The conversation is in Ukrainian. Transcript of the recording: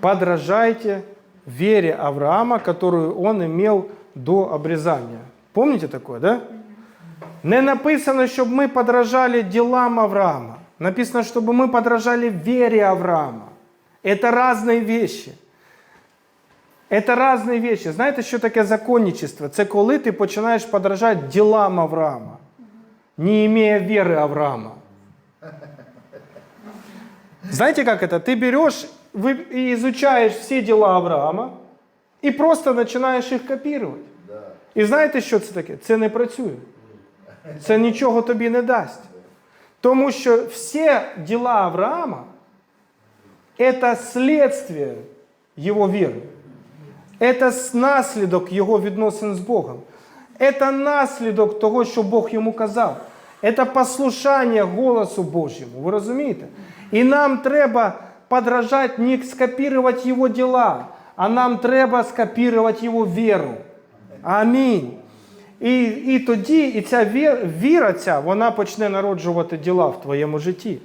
подражайте вере Авраама, которую он имел до обрезания. Помните такое, да? Не написано, щоб ми подражали ділам Авраама. Написано, щоб ми подражали вере Авраама. Это разные вещи. Это разные вещи. Знаєте, що таке законничество? Це коли ти починаєш подражати ділам Авраама, не имея веры Авраама. Знаете, как это? Ты берешь вы- и изучаешь все дела Авраама и просто починаєш їх копірувати. І знаєте, що це таке? Це не працює. Це нічого тобі не дасть. Тому що всі діла Авраама це слідство його віри. Це наслідок його відносин з Богом. Це наслідок того, що Бог йому казав. Це послушання голосу Божьому. Ви розумієте? І нам треба подражати, не скопірувати його діла, а нам треба скопірувати его віру. Амінь. І, і тоді і ця віра, ця, вона почне народжувати діла в твоєму житті.